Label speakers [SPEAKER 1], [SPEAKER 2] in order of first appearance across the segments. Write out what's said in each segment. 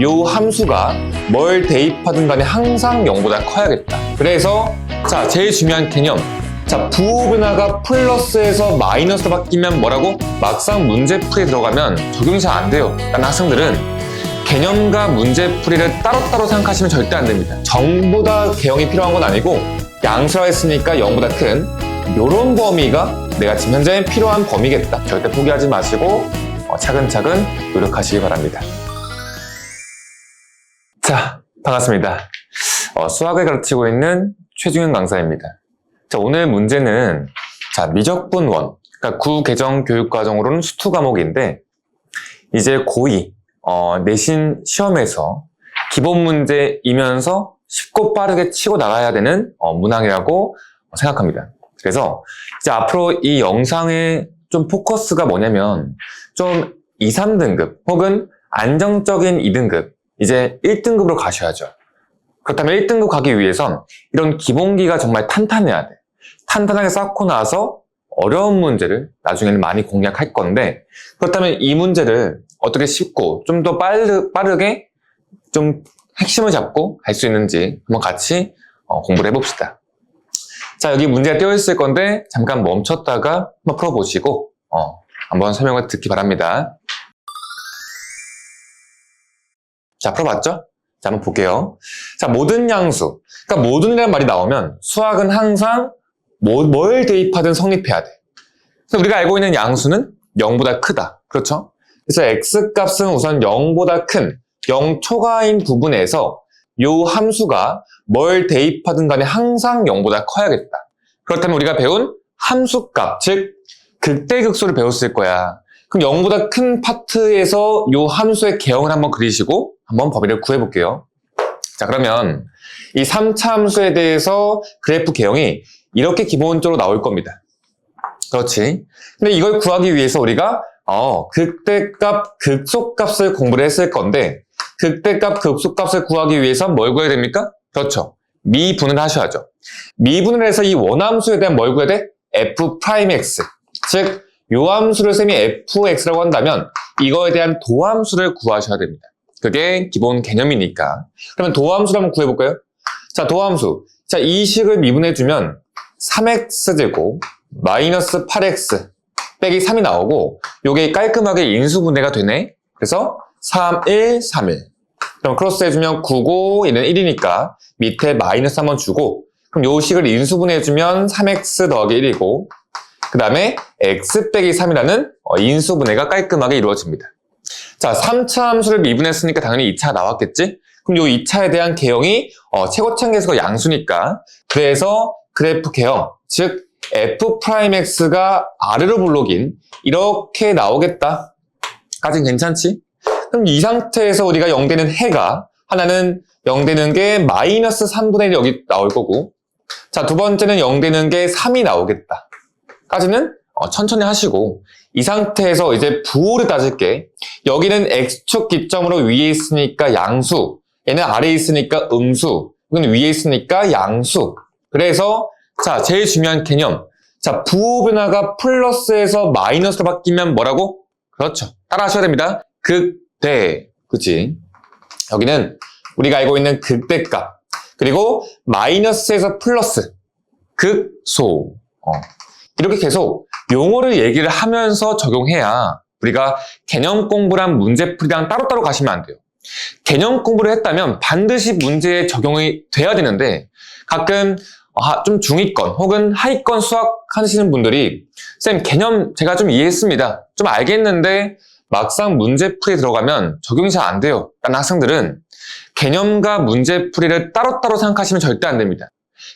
[SPEAKER 1] 요 함수가 뭘 대입하든 간에 항상 0보다 커야겠다. 그래서 자 제일 중요한 개념 자 부호 변화가 플러스에서 마이너스로 바뀌면 뭐라고? 막상 문제풀이에 들어가면 적용이 잘안 돼요. 라는 학생들은 개념과 문제풀이를 따로따로 생각하시면 절대 안 됩니다. 0보다 개형이 필요한 건 아니고 양수라 했으니까 0보다 큰 이런 범위가 내가 지금 현재 필요한 범위겠다. 절대 포기하지 마시고 어, 차근차근 노력하시기 바랍니다. 자, 반갑습니다. 어, 수학을 가르치고 있는 최중현 강사입니다. 자, 오늘 문제는 자, 미적분원, 그러니까 구개정 교육과정으로는 수투 과목인데 이제 고2 어, 내신 시험에서 기본 문제이면서 쉽고 빠르게 치고 나가야 되는 어, 문항이라고 생각합니다. 그래서 이제 앞으로 이 영상의 좀 포커스가 뭐냐면 좀 2, 3등급 혹은 안정적인 2등급 이제 1등급으로 가셔야죠. 그렇다면 1등급 가기 위해선 이런 기본기가 정말 탄탄해야 돼. 탄탄하게 쌓고 나서 어려운 문제를 나중에는 많이 공략할 건데 그렇다면 이 문제를 어떻게 쉽고 좀 더 빠르게 좀 핵심을 잡고 갈 수 있는지 한번 같이 어, 공부를 해봅시다. 자 여기 문제가 띄어 있을 건데 잠깐 멈췄다가 한번 풀어보시고 어, 한번 설명을 듣기 바랍니다. 자 풀어봤죠? 자 한번 볼게요. 자 모든 양수 그러니까 모든이라는 말이 나오면 수학은 항상 뭐, 뭘 대입하든 성립해야 돼. 그래서 우리가 알고 있는 양수는 0보다 크다. 그렇죠? 그래서 x값은 우선 0보다 큰 0 초과인 부분에서 요 함수가 뭘 대입하든 간에 항상 0보다 커야겠다. 그렇다면 우리가 배운 함수값, 즉 극대극소를 배웠을 거야. 그럼 0보다 큰 파트에서 요 함수의 개형을 한번 그리시고 한번 범위를 구해볼게요. 자 그러면 이 3차 함수에 대해서 그래프 개형이 이렇게 기본적으로 나올 겁니다. 그렇지. 근데 이걸 구하기 위해서 우리가 어, 극대값, 극소값을 공부를 했을 건데 극대값, 극소값을 구하기 위해서 뭘 구해야 됩니까? 그렇죠. 미분을 하셔야죠. 미분을 해서 이 원함수에 대한 뭘 구해야 돼? f'x. 즉, 요 함수를 셈이 fx라고 한다면 이거에 대한 도함수를 구하셔야 됩니다. 그게 기본 개념이니까. 그러면 도함수를 한번 구해볼까요? 자, 도함수. 자, 이 식을 미분해주면 3x제곱 마이너스 8x 빼기 3이 나오고 요게 깔끔하게 인수분해가 되네. 그래서 3, 1, 3, 1. 그럼 크로스 해주면 9, 9, 얘는 1이니까 밑에 마이너스 한번 주고 그럼 요 식을 인수분해해주면 3x 더하기 1이고 그 다음에 x 빼기 3이라는 어, 인수분해가 깔끔하게 이루어집니다. 자, 3차 함수를 미분했으니까 당연히 2차 나왔겠지? 그럼 요 2차에 대한 개형이 어, 최고창 계수가 양수니까 그래서 그래프 개형, 즉 f'x가 아래로 블록인 이렇게 나오겠다. 까진 괜찮지? 그럼 이 상태에서 우리가 0되는 해가 하나는 0되는 게 마이너스 3분의 1이 여기 나올 거고 자, 두 번째는 0되는 게 3이 나오겠다. 까지는 어, 천천히 하시고 이 상태에서 이제 부호를 따질 게. 여기는 x축 기점으로 위에 있으니까 양수, 얘는 아래에 있으니까 음수, 이건 위에 있으니까 양수. 그래서 자, 제일 중요한 개념. 자, 부호 변화가 플러스에서 마이너스로 바뀌면 뭐라고? 그렇죠. 따라 하셔야 됩니다. 극대. 그치? 여기는 우리가 알고 있는 극대값. 그리고 마이너스에서 플러스. 극소. 어. 이렇게 계속 용어를 얘기를 하면서 적용해야 우리가 개념 공부랑 문제풀이랑 따로따로 가시면 안 돼요. 개념 공부를 했다면 반드시 문제에 적용이 돼야 되는데 가끔 아, 좀 중위권 혹은 하위권 수학 하시는 분들이 쌤 개념 제가 좀 이해했습니다. 좀 알겠는데 막상 문제풀이에 들어가면 적용이 잘 안 돼요. 라는 학생들은 개념과 문제풀이를 따로따로 생각하시면 절대 안 됩니다.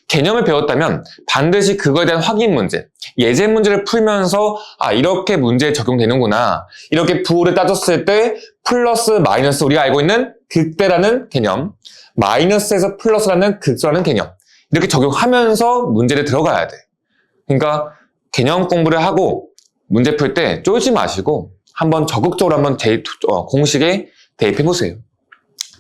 [SPEAKER 1] 개념을 배웠다면 반드시 그거에 대한 확인 문제, 예제 문제를 풀면서 아 이렇게 문제에 적용되는구나. 이렇게 부호를 따졌을 때 플러스 마이너스 우리가 알고 있는 극대라는 개념, 마이너스에서 플러스라는 극소라는 개념 이렇게 적용하면서 문제를 들어가야 돼. 그러니까 개념 공부를 하고 문제 풀 때 쫄지 마시고 한번 적극적으로 한번 대입, 어, 공식에 대입해 보세요.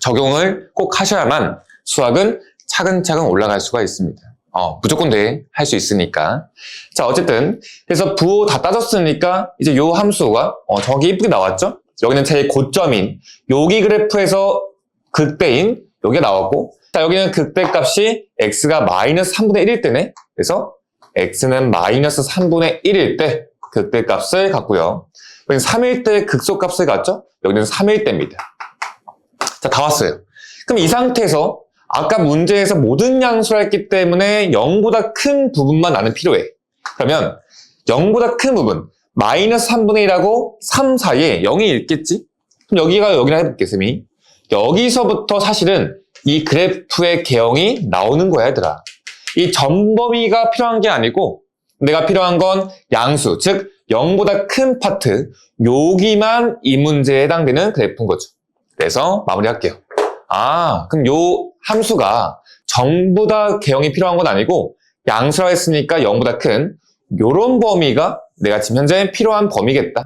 [SPEAKER 1] 적용을 꼭 하셔야만 수학은 차근차근 올라갈 수가 있습니다. 어, 무조건 돼. 할 수 있으니까. 자, 어쨌든. 그래서 부호 다 따졌으니까 이제 요 함수가 어, 정확히 이쁘게 나왔죠? 여기는 제일 고점인 여기 그래프에서 극대인 여기가 나왔고 자 여기는 극대 값이 x가 마이너스 3분의 1일 때네 그래서 x는 마이너스 3분의 1일 때 극대 값을 갖고요 여기는 3일 때 극소 값을 갖죠 여기는 3일 때입니다 자 다 왔어요 그럼 이 상태에서 아까 문제에서 모든 양수를 했기 때문에 0보다 큰 부분만 나는 필요해 그러면 0보다 큰 부분 마이너스 3분의 1하고 3 사이에 0이 있겠지? 그럼 여기가 여기라 해볼게, 쌤이. 여기서부터 사실은 이 그래프의 개형이 나오는 거야, 얘들아. 이 전범위가 필요한 게 아니고 내가 필요한 건 양수, 즉 0보다 큰 파트, 여기만 이 문제에 해당되는 그래프인 거죠. 그래서 마무리할게요. 아, 그럼 요 함수가 전부 다 개형이 필요한 건 아니고 양수라 했으니까 0보다 큰 요런 범위가 내가 지금 현재 필요한 범위겠다.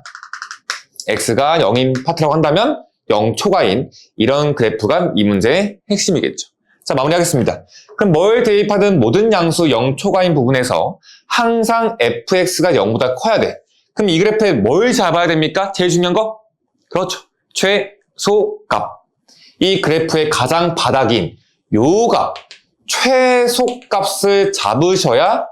[SPEAKER 1] x가 0인 파트라고 한다면 0 초과인 이런 그래프가 이 문제의 핵심이겠죠. 자, 마무리하겠습니다. 그럼 뭘 대입하든 모든 양수 0 초과인 부분에서 항상 fx가 0보다 커야 돼. 그럼 이 그래프에 뭘 잡아야 됩니까? 제일 중요한 거? 그렇죠. 최소값. 이 그래프의 가장 바닥인 요 값, 최소값을 잡으셔야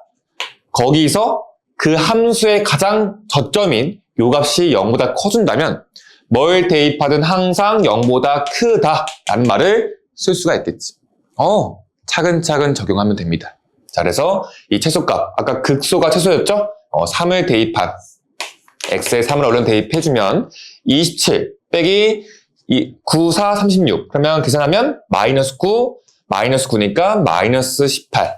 [SPEAKER 1] 거기서 그 함수의 가장 저점인 요 값이 0보다 커준다면 뭘 대입하든 항상 0보다 크다라는 말을 쓸 수가 있겠지. 어, 차근차근 적용하면 됩니다. 자, 그래서 이 최소값, 아까 극소가 최소였죠? 어, 3을 대입한 x에 3을 얼른 대입해주면 27 빼기 이 9, 4, 36 그러면 계산하면 마이너스 9, 마이너스 9니까 마이너스 18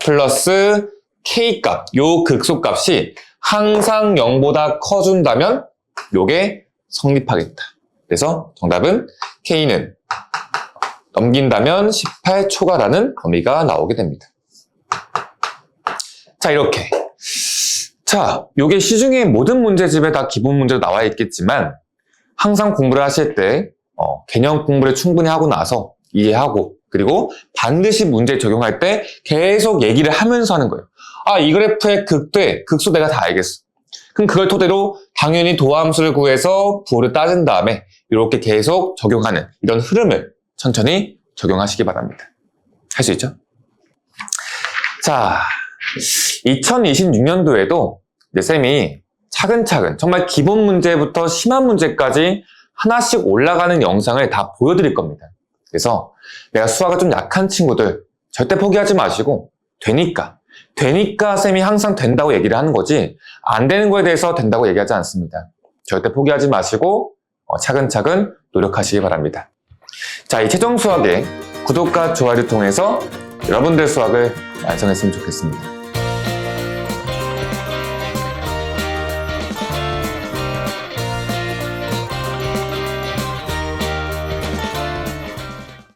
[SPEAKER 1] 플러스 K값, 요 극소값이 항상 0보다 커준다면 요게 성립하겠다. 그래서 정답은 K는 넘긴다면 18 초과라는 범위가 나오게 됩니다. 자, 이렇게. 자, 요게 시중에 모든 문제집에 다 기본 문제로 나와 있겠지만 항상 공부를 하실 때 어, 개념 공부를 충분히 하고 나서 이해하고 그리고 반드시 문제 적용할 때 계속 얘기를 하면서 하는 거예요. 아, 이 그래프의 극대, 극소 내가 다 알겠어. 그럼 그걸 토대로 당연히 도함수를 구해서 부호를 따진 다음에 이렇게 계속 적용하는 이런 흐름을 천천히 적용하시기 바랍니다. 할 수 있죠? 자, 2026년도에도 쌤이 차근차근 정말 기본 문제부터 심한 문제까지 하나씩 올라가는 영상을 다 보여드릴 겁니다. 그래서 내가 수학이 좀 약한 친구들 절대 포기하지 마시고 되니까 되니까 쌤이 항상 된다고 얘기를 하는 거지 안 되는 거에 대해서 된다고 얘기하지 않습니다. 절대 포기하지 마시고 어, 차근차근 노력하시기 바랍니다. 자, 이 최종 수학의 구독과 좋아요를 통해서 여러분들 수학을 완성했으면 좋겠습니다.